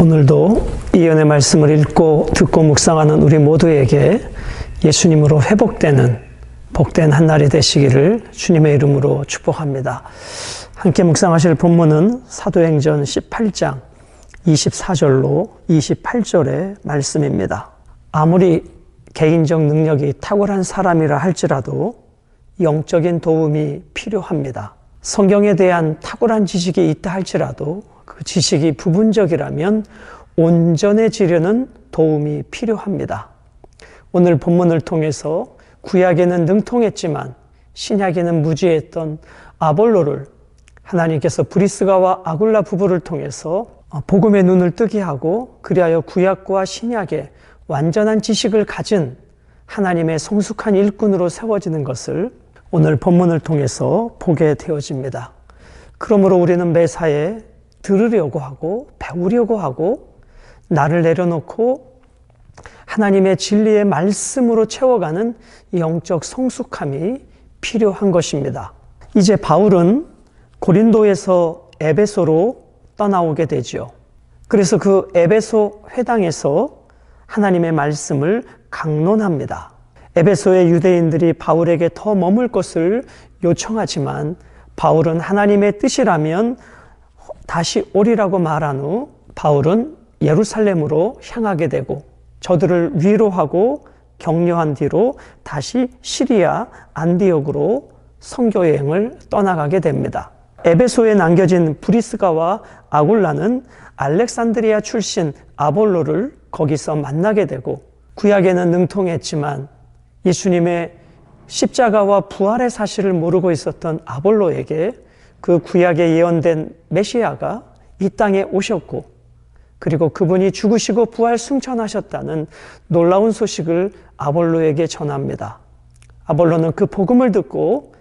오늘도 이연의 말씀을 읽고 듣고 묵상하는 우리 모두에게 예수님으로 회복되는 복된 한 날이 되시기를 주님의 이름으로 축복합니다. 함께 묵상하실 본문은 사도행전 18장 24절로 28절의 말씀입니다. 아무리 개인적 능력이 탁월한 사람이라 할지라도 영적인 도움이 필요합니다. 성경에 대한 탁월한 지식이 있다 할지라도 그 지식이 부분적이라면 온전해지려는 도움이 필요합니다. 오늘 본문을 통해서 구약에는 능통했지만 신약에는 무지했던 아볼로를 하나님께서 브리스가와 아굴라 부부를 통해서 복음의 눈을 뜨게 하고 그리하여 구약과 신약의 완전한 지식을 가진 하나님의 성숙한 일꾼으로 세워지는 것을 오늘 본문을 통해서 보게 되어집니다. 그러므로 우리는 매사에 들으려고 하고 배우려고 하고 나를 내려놓고 하나님의 진리의 말씀으로 채워가는 영적 성숙함이 필요한 것입니다. 이제 바울은 고린도에서 에베소로 떠나오게 되죠. 그래서 그 에베소 회당에서 하나님의 말씀을 강론합니다. 에베소의 유대인들이 바울에게 더 머물 것을 요청하지만 바울은 하나님의 뜻이라면 다시 오리라고 말한 후 바울은 예루살렘으로 향하게 되고 저들을 위로하고 격려한 뒤로 다시 시리아 안디옥으로 선교 여행을 떠나가게 됩니다. 에베소에 남겨진 브리스가와 아굴라는 알렉산드리아 출신 아볼로를 거기서 만나게 되고 구약에는 능통했지만 예수님의 십자가와 부활의 사실을 모르고 있었던 아볼로에게 그 구약에 예언된 메시아가 이 땅에 오셨고 그리고 그분이 죽으시고 부활 승천하셨다는 놀라운 소식을 아볼로에게 전합니다. 아볼로는 그 복음을 듣고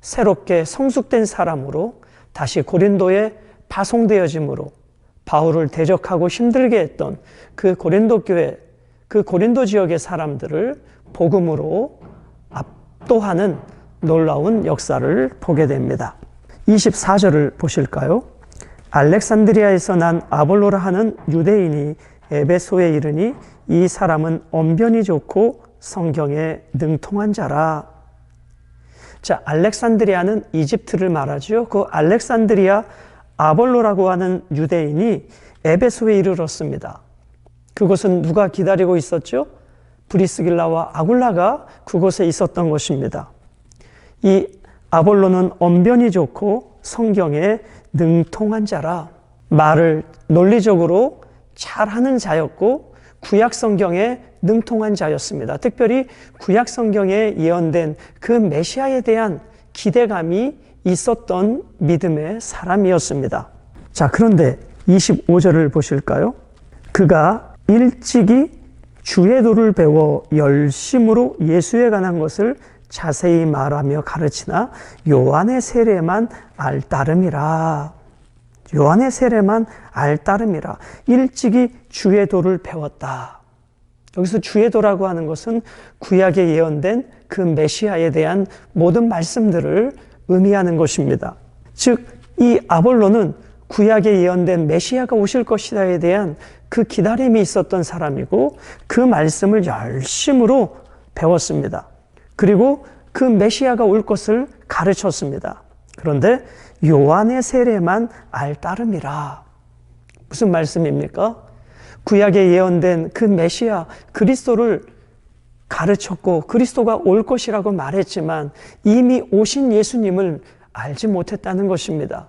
새롭게 성숙된 사람으로 다시 고린도에 파송되어짐으로 바울을 대적하고 힘들게 했던 그 고린도 교회, 그 고린도 지역의 사람들을 복음으로 압도하는 놀라운 역사를 보게 됩니다. 24절을 보실까요? 알렉산드리아에서 난 아볼로라 하는 유대인이 에베소에 이르니 이 사람은 언변이 좋고 성경에 능통한 자라. 자, 알렉산드리아는 이집트를 말하죠. 그 알렉산드리아 아볼로라고 하는 유대인이 에베소에 이르렀습니다. 그곳은 누가 기다리고 있었죠? 브리스길라와 아굴라가 그곳에 있었던 것입니다. 이 아볼로는 언변이 좋고 성경에 능통한 자라 말을 논리적으로 잘하는 자였고 구약 성경에 능통한 자였습니다. 특별히 구약 성경에 예언된 그 메시아에 대한 기대감이 있었던 믿음의 사람이었습니다. 자, 그런데 25절을 보실까요? 그가 일찍이 주의 도를 배워 열심으로 예수에 관한 것을 자세히 말하며 가르치나 요한의 세례만 알 따름이라. 요한의 세례만 알 따름이라. 일찍이 주의 도를 배웠다. 여기서 주의 도라고 하는 것은 구약에 예언된 그 메시아에 대한 모든 말씀들을 의미하는 것입니다. 즉, 이 아볼로는 구약에 예언된 메시아가 오실 것이다에 대한 그 기다림이 있었던 사람이고 그 말씀을 열심으로 배웠습니다. 그리고 그 메시아가 올 것을 가르쳤습니다. 그런데 요한의 세례만 알 따름이라. 무슨 말씀입니까? 구약에 예언된 그 메시아 그리스도를 가르쳤고 그리스도가 올 것이라고 말했지만 이미 오신 예수님을 알지 못했다는 것입니다.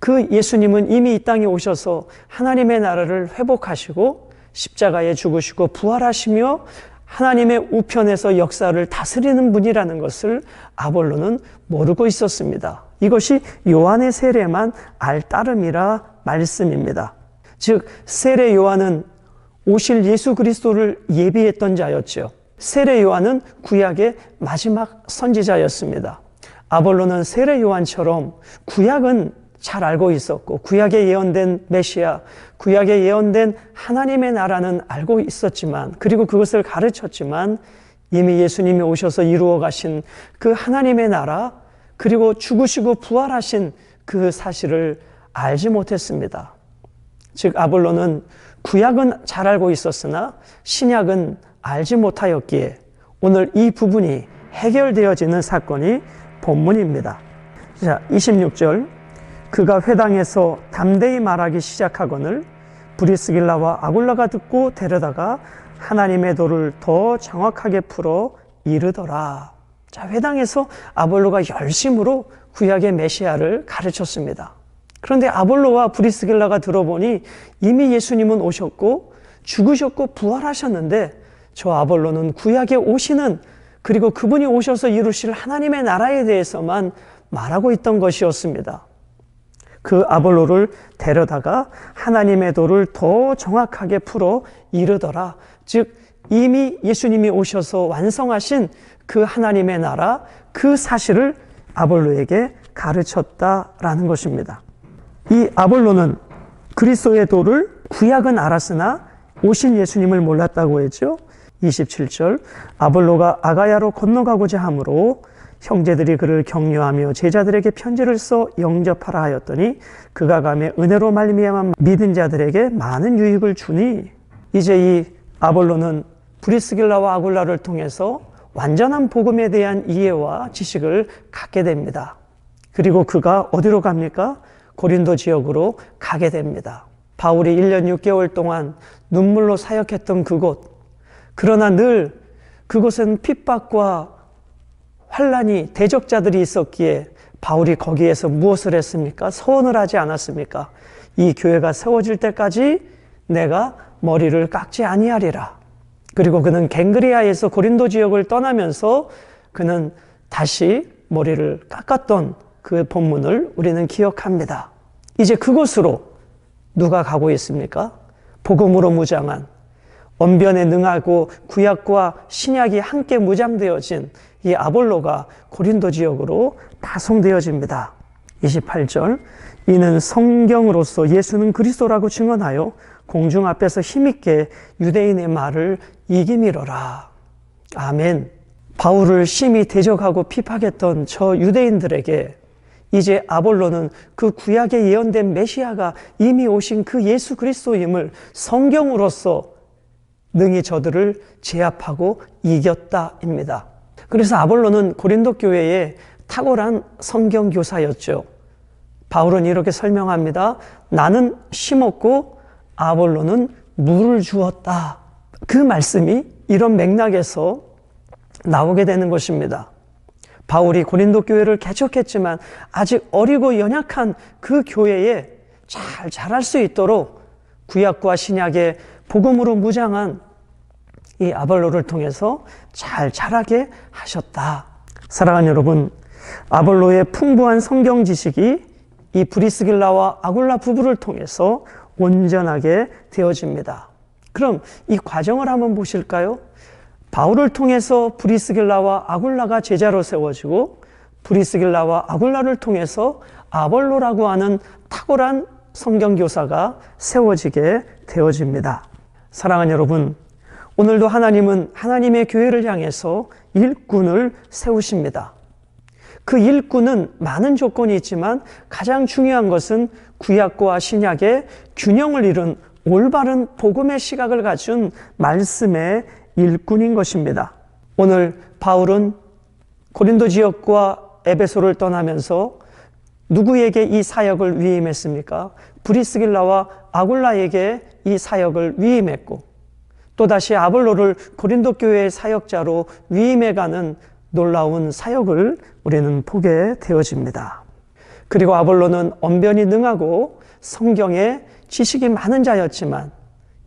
그 예수님은 이미 이 땅에 오셔서 하나님의 나라를 회복하시고 십자가에 죽으시고 부활하시며 하나님의 우편에서 역사를 다스리는 분이라는 것을 아볼로는 모르고 있었습니다. 이것이 요한의 세례만 알 따름이라 말씀입니다. 즉 세례 요한은 오실 예수 그리스도를 예비했던 자였죠. 세례 요한은 구약의 마지막 선지자였습니다. 아볼로는 세례 요한처럼 구약은 잘 알고 있었고 구약에 예언된 메시아, 구약에 예언된 하나님의 나라는 알고 있었지만 그리고 그것을 가르쳤지만 이미 예수님이 오셔서 이루어 가신 그 하나님의 나라 그리고 죽으시고 부활하신 그 사실을 알지 못했습니다. 즉 아볼로는 구약은 잘 알고 있었으나 신약은 알지 못하였기에 오늘 이 부분이 해결되어지는 사건이 본문입니다. 자, 26절. 그가 회당에서 담대히 말하기 시작하거늘 브리스길라와 아굴라가 듣고 데려다가 하나님의 도를 더 정확하게 풀어 이르더라. 자, 회당에서 아볼로가 열심으로 구약의 메시아를 가르쳤습니다. 그런데 아볼로와 브리스길라가 들어보니 이미 예수님은 오셨고 죽으셨고 부활하셨는데 저 아볼로는 구약에 오시는 그리고 그분이 오셔서 이루실 하나님의 나라에 대해서만 말하고 있던 것이었습니다. 그 아볼로를 데려다가 하나님의 도를 더 정확하게 풀어 이르더라. 즉, 이미 예수님이 오셔서 완성하신 그 하나님의 나라, 그 사실을 아볼로에게 가르쳤다라는 것입니다. 이 아볼로는 그리스도의 도를 구약은 알았으나 오신 예수님을 몰랐다고 했죠. 27절 아볼로가 아가야로 건너가고자 하므로 형제들이 그를 격려하며 제자들에게 편지를 써 영접하라 하였더니 그가 감에 은혜로 말미암아 믿은 자들에게 많은 유익을 주니 이제 이 아볼로는 브리스길라와 아굴라를 통해서 완전한 복음에 대한 이해와 지식을 갖게 됩니다. 그리고 그가 어디로 갑니까? 고린도 지역으로 가게 됩니다. 바울이 1년 6개월 동안 눈물로 사역했던 그곳. 그러나 늘 그곳은 핍박과 환란이 대적자들이 있었기에 바울이 거기에서 무엇을 했습니까? 소원을 하지 않았습니까? 이 교회가 세워질 때까지 내가 머리를 깎지 아니하리라. 그리고 그는 갱그리아에서 고린도 지역을 떠나면서 그는 다시 머리를 깎았던 그 본문을 우리는 기억합니다. 이제 그곳으로 누가 가고 있습니까? 복음으로 무장한 언변에 능하고 구약과 신약이 함께 무장되어진 이 아볼로가 고린도 지역으로 파송되어집니다. 28절 이는 성경으로서 예수는 그리스도라고 증언하여 공중 앞에서 힘있게 유대인의 말을 이기밀어라. 아멘. 바울을 심히 대적하고 핍박했던 저 유대인들에게 이제 아볼로는 그 구약에 예언된 메시아가 이미 오신 그 예수 그리스도임을 성경으로서 능히 저들을 제압하고 이겼다입니다. 그래서 아볼로는 고린도 교회의 탁월한 성경 교사였죠. 바울은 이렇게 설명합니다. 나는 심었고 아볼로는 물을 주었다. 그 말씀이 이런 맥락에서 나오게 되는 것입니다. 바울이 고린도 교회를 개척했지만 아직 어리고 연약한 그 교회에 잘 자랄 수 있도록 구약과 신약의 복음으로 무장한 이 아볼로를 통해서 잘 자라게 하셨다. 사랑하는 여러분, 아볼로의 풍부한 성경 지식이 이 브리스길라와 아굴라 부부를 통해서 온전하게 되어집니다. 그럼 이 과정을 한번 보실까요? 바울을 통해서 브리스길라와 아굴라가 제자로 세워지고 브리스길라와 아굴라를 통해서 아볼로라고 하는 탁월한 성경교사가 세워지게 되어집니다. 사랑하는 여러분, 오늘도 하나님은 하나님의 교회를 향해서 일꾼을 세우십니다. 그 일꾼은 많은 조건이 있지만 가장 중요한 것은 구약과 신약의 균형을 이룬 올바른 복음의 시각을 갖춘 말씀의 일꾼인 것입니다. 오늘 바울은 고린도 지역과 에베소를 떠나면서 누구에게 이 사역을 위임했습니까? 브리스길라와 아굴라에게 이 사역을 위임했고 또다시 아볼로를 고린도 교회의 사역자로 위임해가는 놀라운 사역을 우리는 보게 되어집니다. 그리고 아볼로는 언변이 능하고 성경에 지식이 많은 자였지만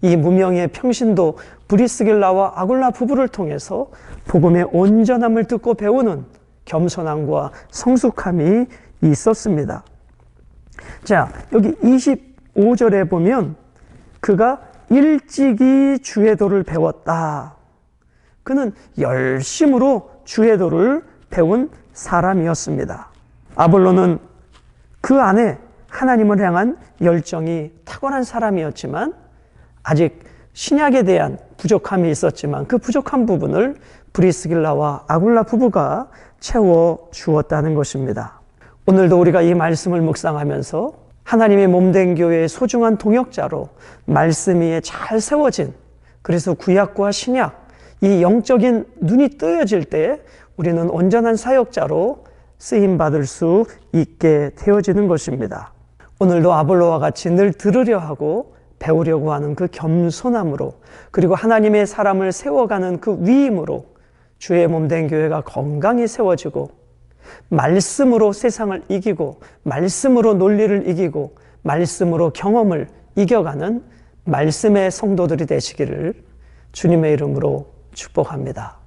이 무명의 평신도 브리스길라와 아굴라 부부를 통해서 복음의 온전함을 듣고 배우는 겸손함과 성숙함이 있었습니다. 자, 여기 25절에 보면 그가 일찍이 주의 도를 배웠다. 그는 열심으로 주의 도를 배운 사람이었습니다. 아볼로는 그 안에 하나님을 향한 열정이 탁월한 사람이었지만 아직 신약에 대한 부족함이 있었지만 그 부족한 부분을 브리스길라와 아굴라 부부가 채워 주었다는 것입니다. 오늘도 우리가 이 말씀을 묵상하면서 하나님의 몸된 교회의 소중한 동역자로 말씀 위에 잘 세워진 그래서 구약과 신약 이 영적인 눈이 뜨여질 때 우리는 온전한 사역자로 쓰임 받을 수 있게 되어지는 것입니다. 오늘도 아볼로와 같이 늘 들으려 하고 배우려고 하는 그 겸손함으로 그리고 하나님의 사람을 세워가는 그 위임으로 주의 몸 된 교회가 건강히 세워지고 말씀으로 세상을 이기고 말씀으로 논리를 이기고 말씀으로 경험을 이겨가는 말씀의 성도들이 되시기를 주님의 이름으로 축복합니다.